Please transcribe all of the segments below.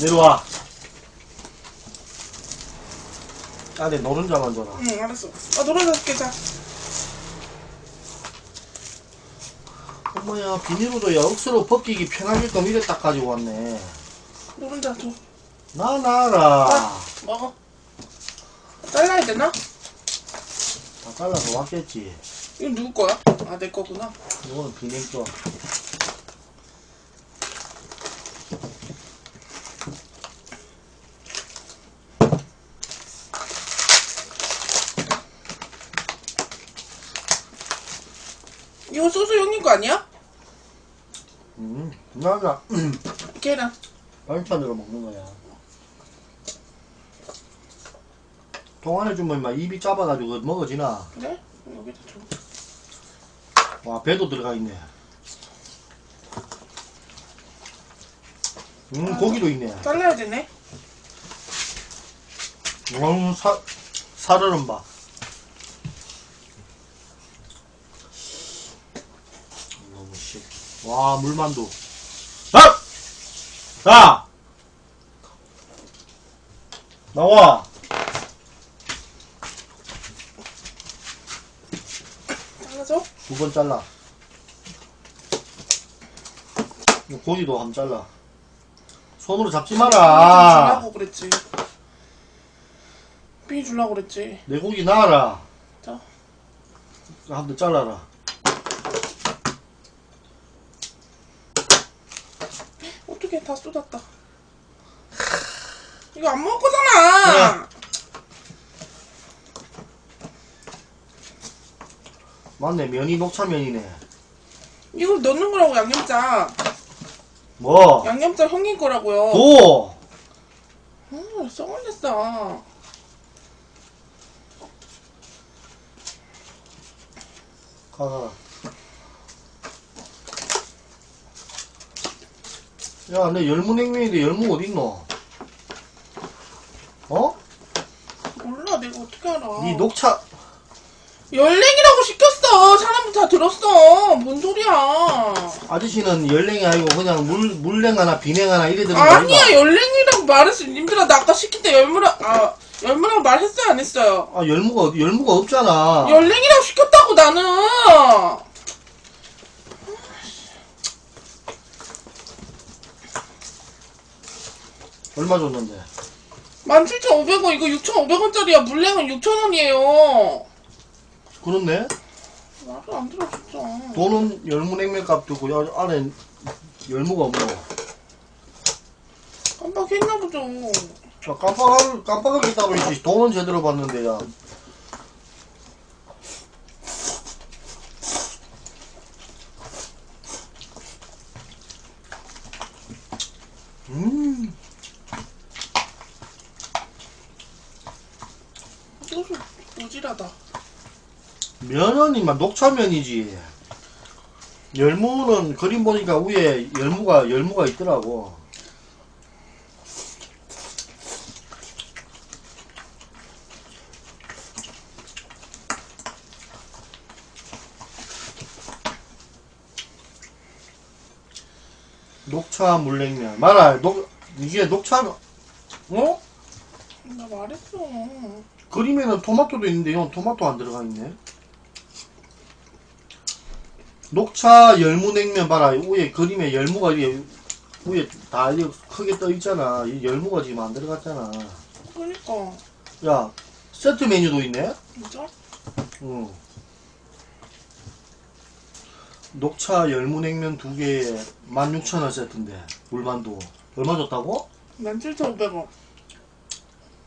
내려와. 안에 노른자만 줘라. 응, 알았어. 아, 노란자 깨자. 엄마야, 비닐로도 야, 억수로 벗기기 편하게끔 이래 딱 가지고 왔네. 노른자 줘. 나, 나라. 아. 먹어. 잘라야 되나? 다 잘라서 왔겠지. 이거 누구 거야? 아, 내 거구나. 이거는 비닐 줘. 이거 소스 형님 거 아니야? 음, 나가 계란. 반찬으로 먹는 거야. 동안에 주면 막 입이 짧아가지고 먹어지나. 그래? 여기다 줘. 와, 배도 들어가 있네. 음, 아. 고기도 있네. 잘라야 되네. 음, 사, 살얼음 봐. 너무 씨. 와, 물만두. 아! 자! 나와! 잘라줘? 두 번 잘라. 이거 고기도 한번 잘라. 손으로 잡지 삐 마라. 주려고 그랬지. 삐 주려고 그랬지. 내 고기 놔라. 자. 한번 잘라라. 어떻게 다 쏟았다. 이거 안 먹을 거잖아. 맞네, 면이 녹차면이네. 이걸 넣는 거라고 양념장. 뭐? 양념장 형님 거라고요. 도! 아, 썩을 냈어. 가가. 야, 내 열무냉면인데 열무 어딨노? 어? 몰라, 내가 어떻게 알아. 니 녹차, 열랭이라고 시켰어. 사람들 다 들었어. 뭔 소리야. 아저씨는 열냉이 아니고 그냥 물, 물냉 하나 비냉 하나 이래 드는 거 아니야, 열랭이라고 말했어. 님들아, 나 아까 시킬 때 열무라, 아, 열무라고 말했어요, 안 했어요? 아, 열무가, 열무가 없잖아. 열랭이라고 시켰다고, 나는. 얼마 줬는데? 17,500원, 이거 6,500원짜리야. 물냉은 6,000원이에요. 그렇네? 말을 안 들어, 진짜. 돈은 열무냉면 값 주고, 야, 안에 열무가 없노. 깜빡했나 보죠. 야, 깜빡할, 깜빡하겠다고 했지. 돈은 제대로 받는데, 야. 음, 소주 오지라다. 면은 이만 녹차면이지. 열무는 그림 보니까 위에 열무가, 열무가 있더라고. 녹차 물냉면. 말아, 녹, 이게 녹차, 어? 나 말했어. 그림에는 토마토도 있는데 이건 토마토 안 들어가 있네. 녹차 열무 냉면 봐라. 위에 그림에 열무가 이게 위에 다 이렇게 크게 떠 있잖아. 이 열무가 지금 안 들어갔잖아. 그러니까. 야, 세트 메뉴도 있네. 진짜? 응. 녹차 열무 냉면 두 개에 16,000원 세트인데 물만두 얼마 줬다고? 17,500원.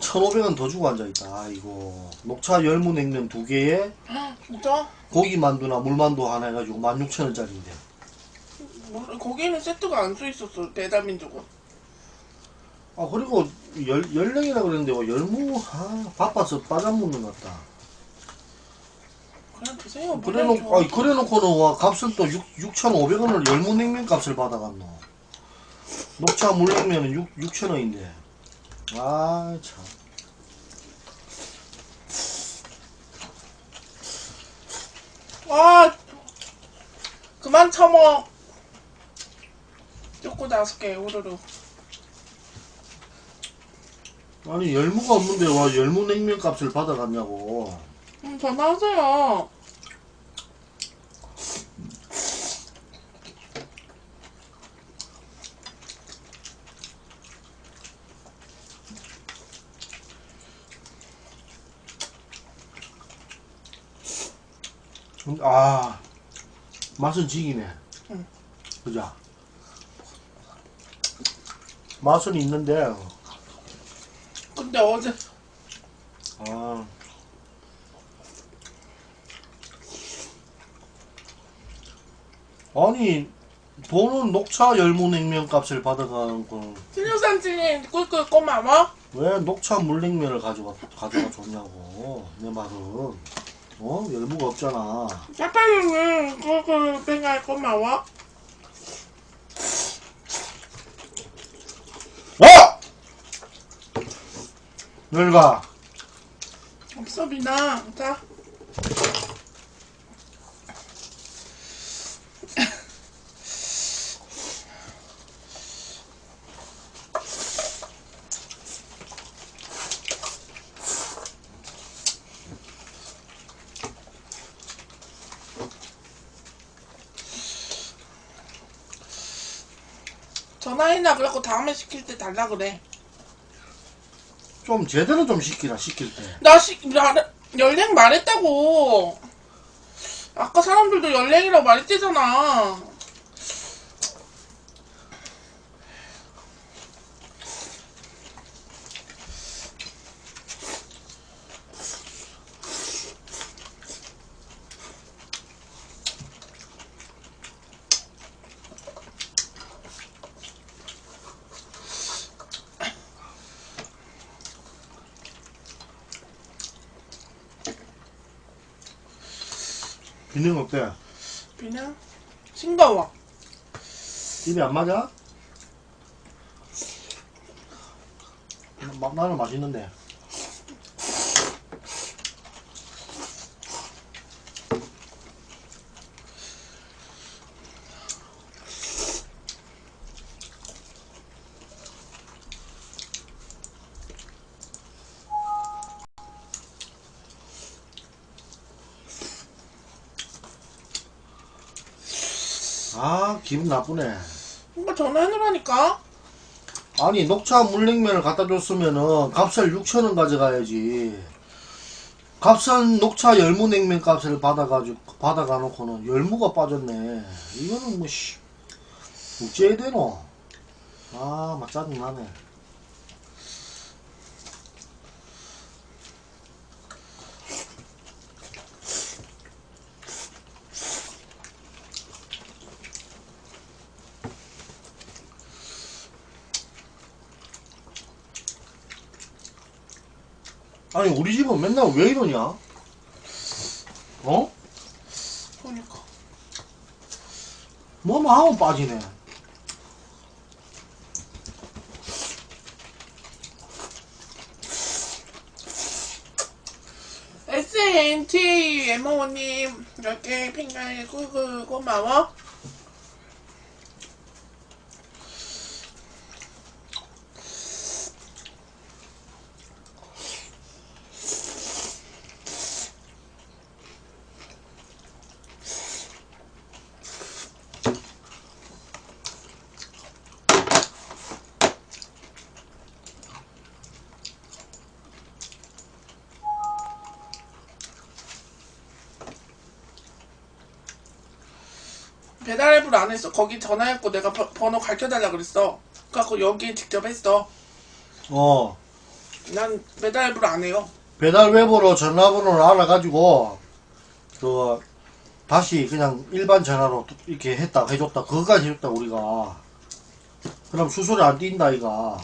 1,500원 더 주고 앉아있다. 아이고 녹차 열무냉면 두 개에 진짜? 고기 만두나 물만두 하나 해가지고 16,000원짜리인데. 몰라, 거기에는 세트가 안 써 있었어. 배달민족은. 아, 그리고 열, 열랭이라 그랬는데, 뭐 열무, 아, 바빠서 빠져 먹는 것 같다. 그냥 드세요. 그래 놓고, 아니, 그래 놓고는 와, 값을 또 6, 6,500원을 열무냉면 값을 받아갔노. 녹차 물냉면은 6, 6,000원인데. 아, 참. 아, 그만 처먹. 쪼꼬 다섯 개, 오르르. 아니 열무가 없는데 와 열무 냉면 값을 받아갔냐고. 음, 전화하세요. 아 맛은 지기네. 응. 그죠? 맛은 있는데 근데 어제 아 아니 보는 녹차 열무 냉면 값을 받아가는 건왜 신유산진이 꿀꿀 꼬마워? 녹차 물냉면을 가져가 가져가 줬냐고 내 말은 어 열무가 없잖아 사파님은 꿀꿀 뱅갈 꼬마워? 어 늙아 없어 비나. 자. 전화했나 그래갖고 다음에 시킬 때 달라 그래. 좀 제대로 좀 시키라 시킬 때 나 시, 나, 연랭 말했다고. 아까 사람들도 연랭이라고 말했대잖아. 비는 어때? 그냥 싱거워. 입이 안 맞아? 마, 나는 맛있는데 아 기분 나쁘네. 뭔가 전화해놓으라니까. 아니 녹차 물냉면을 갖다 줬으면은 값을 6천원 가져가야지. 값은 녹차 열무 냉면 값을 받아가지고 받아가 놓고는 열무가 빠졌네. 이거는 뭐씨. 어째야 되노? 아 막 짜증나네 아니 우리 집은 맨날 왜 이러냐 어? 그러니까. 뭐만 하면 빠지네 SNT MO님 10개 핑가에 꿀꿀 고마워. 배달 앱을 안 했어. 거기 전화했고 내가 번- 번호 가르쳐달라 그랬어. 그래갖고 여기 직접 했어. 어 난 배달 앱을 안 해요. 배달 웹으로 전화번호를 알아가지고 그 다시 그냥 일반 전화로 이렇게 했다 해줬다 그거까지 해줬다 우리가 그럼 수수료 안 뛴다 이가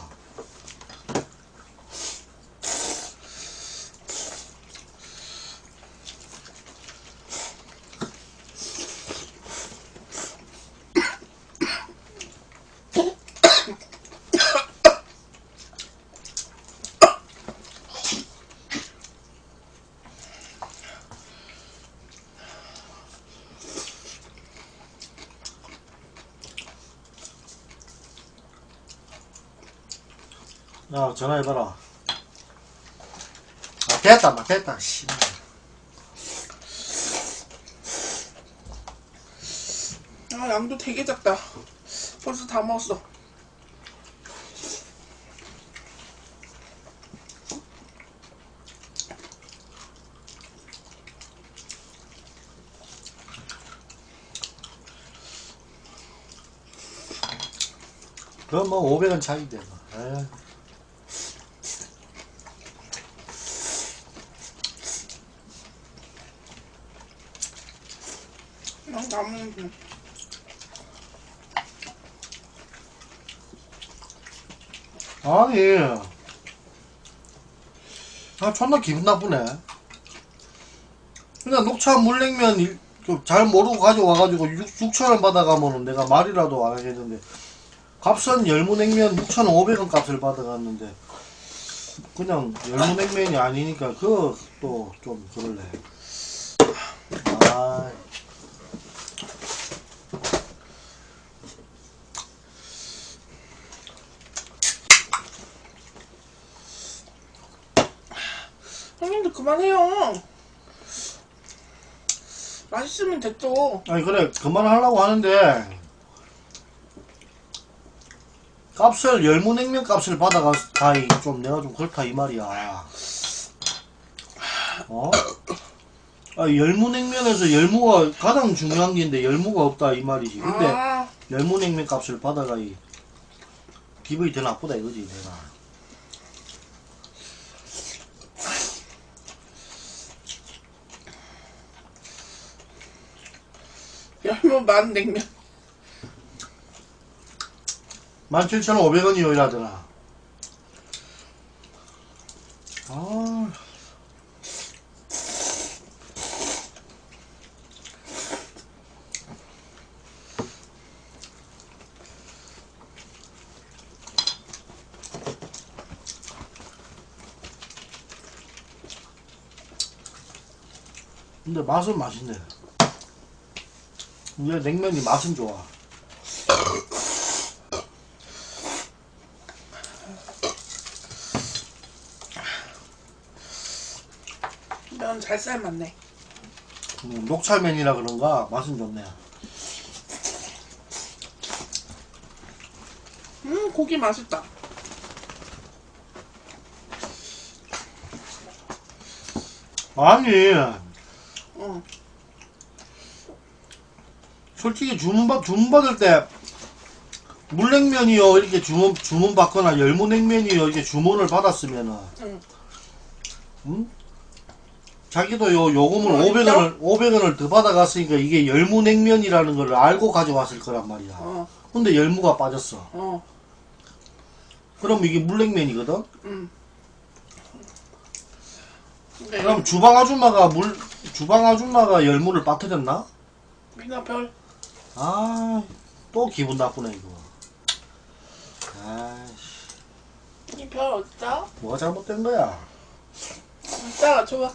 야 전화해봐라 됐다, 막 됐다, 씨. 아, 양도 되게 작다. 벌써 다 먹었어. 그럼 뭐 500원 차이돼. 뭐. 에이. 양 남은 거. 아니, 아, 존나 기분 나쁘네. 그냥 녹차 물냉면 일- 좀잘 모르고 가져와가지고 6,000원 받아가면은 내가 말이라도 안 하겠는데, 값은 열무냉면 6,500원 값을 받아갔는데, 그냥 열무냉면이 아니니까, 그, 또, 좀, 그럴래. 아, 형님도 그만해요. 맛있으면 됐죠. 아니 그래 그만하려고 하는데 값을 열무냉면 값을 받아가 가이 좀 내가 좀 그렇다 이 말이야 어? 아 열무냉면에서 열무가 가장 중요한 게인데 열무가 없다 이 말이지 근데 아, 열무냉면 값을 받아가 이 기분이 더 나쁘다 이거지 내가 열무 만 냉면. 17,500원이요 이라더라 아 근데 맛은 맛있네. 이게 냉면이 맛은 좋아. 면 잘 삶았네. 음, 녹차면이라 그런가 맛은 좋네. 음, 고기 맛있다. 아니 어. 솔직히 주문 받 주문 받을 때 물냉면이요 이렇게 주문 주문 받거나 열무냉면이요 이렇게 주문을 받았으면은 응. 음? 자기도 요 요금을 어, 500원을 500원을 더 받아갔으니까 이게 열무냉면이라는 걸 알고 가져왔을 거란 말이야. 어, 근데 열무가 빠졌어. 어, 그럼 이게 물냉면이거든. 음. 근데 그럼 주방 아줌마가 물 주방 아줌마가 열무를 빠뜨렸나? 미나별 아, 또 기분 나쁘네, 이거. 아이씨, 이별 어디다? 뭐가 잘못된 거야? 이따가 좋아.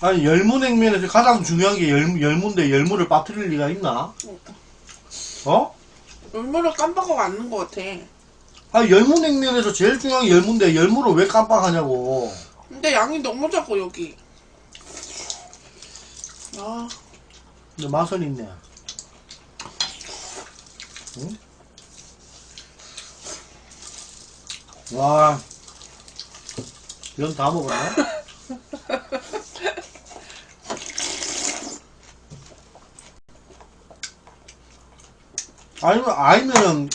아니, 열무냉면에서 가장 중요한 게 열, 열무인데 열무를 빠뜨릴 리가 있나? 어? 열무를 깜빡하고 앉는 것 같아. 아, 열무냉면에서 제일 중요한 게 열무인데 열무를 왜 깜빡하냐고. 근데 양이 너무 작고 여기. 아, 근데 맛은 있네. 응? 와, 이건 다 먹었나? 아니면, 아니면은,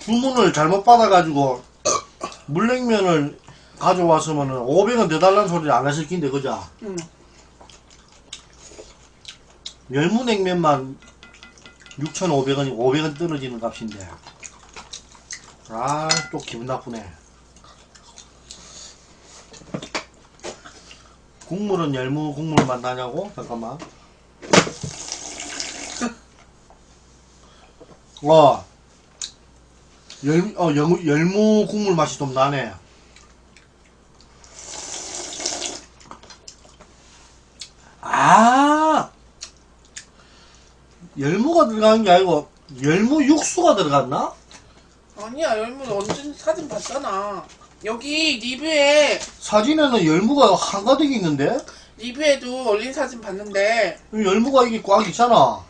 주문을 잘못 받아가지고, 물냉면을 가져왔으면은, 500원 더 달라는 소리를 안 했을 텐데, 그죠? 응. 열무냉면만 6,500원이 500원 떨어지는 값인데. 아, 또 기분 나쁘네. 국물은 열무 국물만 나냐고? 잠깐만. 와. 열, 어, 열무, 열무 국물 맛이 좀 나네. 아! 열무가 들어간 게 아니고 열무 육수가 들어갔나? 아니야 열무 언제 사진 봤잖아. 여기 리뷰에 사진에는 열무가 한가득 있는데 리뷰에도 올린 사진 봤는데 열무가 이게 꽉 있잖아.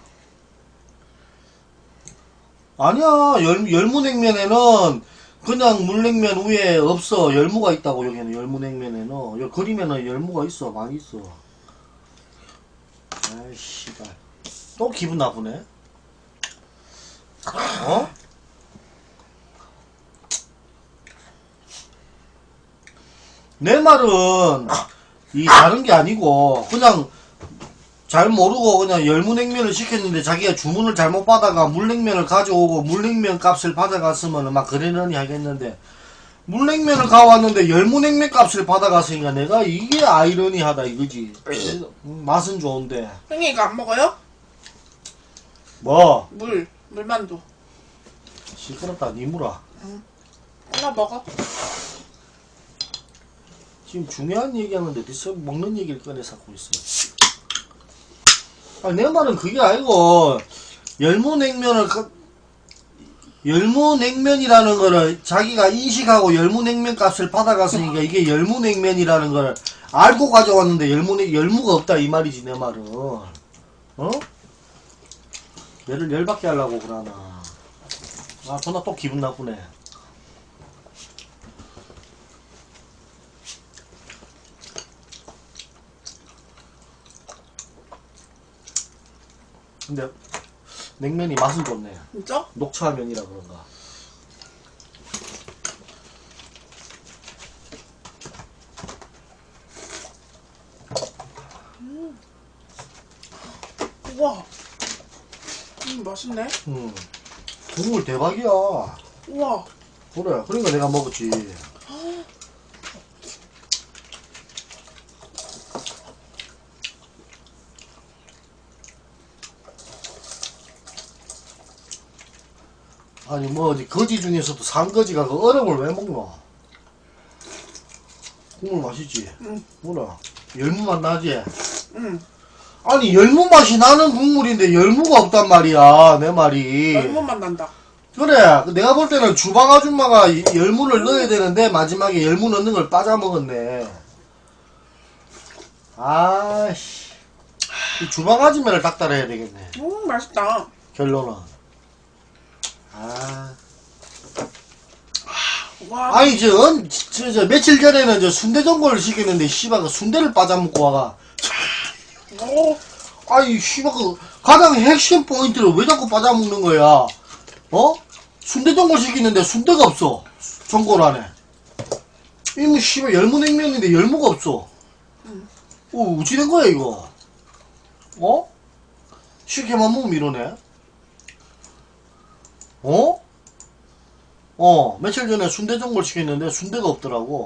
아니야 열, 열무냉면에는 그냥 물냉면 위에 없어 열무가 있다고 여기는 열무냉면에는 여기 그림에는 열무가 있어 많이 있어. 아이씨, 또 기분 나쁘네. 어? 내 말은 이 다른 게 아니고 그냥 잘 모르고 그냥 열무냉면을 시켰는데 자기가 주문을 잘못 받아가 물냉면을 가져오고 물냉면 값을 받아갔으면 막 그러려니 하겠는데 물냉면을 가왔는데 열무냉면 값을 받아갔으니까 내가 이게 아이러니하다 이거지 음, 맛은 좋은데 형님 이거 안 먹어요? 뭐 물 물만두. 시끄럽다 니무라 하나 먹어. 지금 중요한 얘기하는데 대체 먹는 얘기를 꺼내서 하고 있어요. 아니, 내 말은 그게 아니고, 열무냉면을, 그- 열무냉면이라는 거를 자기가 인식하고 열무냉면 값을 받아갔으니까 이게 열무냉면이라는 걸 알고 가져왔는데 열무냉, 열무가 없다 이 말이지, 내 말은. 어? 얘를 열받게 하려고 그러나. 아, 존나 또 기분 나쁘네. 근데 냉면이 맛은 좋네. 진짜? 녹차면이라 그런가. 우와. 음 맛있네. 음. 국물 대박이야. 우와. 그래. 그러니까 내가 먹었지. 아니 뭐 어디 거지 중에서도 산거지가 그 얼음을 왜 먹노? 국물 맛있지? 응. 뭐라? 열무 맛 나지? 응. 아니 열무 맛이 나는 국물인데 열무가 없단 말이야 내 말이 열무만 난다. 그래 내가 볼 때는 주방 아줌마가 이- 열무를 넣어야 되는데 마지막에 열무 넣는 걸 빠져 먹었네 아씨 이 주방 아줌마를 닥달해야 되겠네 음 맛있다. 결론은 아 와. 아니 저, 언- 저, 저 며칠 전에는 저 순대 전골을 시켰는데 씨발 그 순대를 빠져먹고 와가 오. 아이 씨발 그 가장 핵심 포인트를 왜 자꾸 빠져먹는 거야? 어? 순대 전골 시키는데 순대가 없어 전골 안에 이뭐 씨발 열무냉면인데 열무가 없어 어 어찌 된 거야 이거 어? 시켜만 먹으면 이러네 어? 어 며칠 전에 순대 전골 시켰는데 순대가 없더라고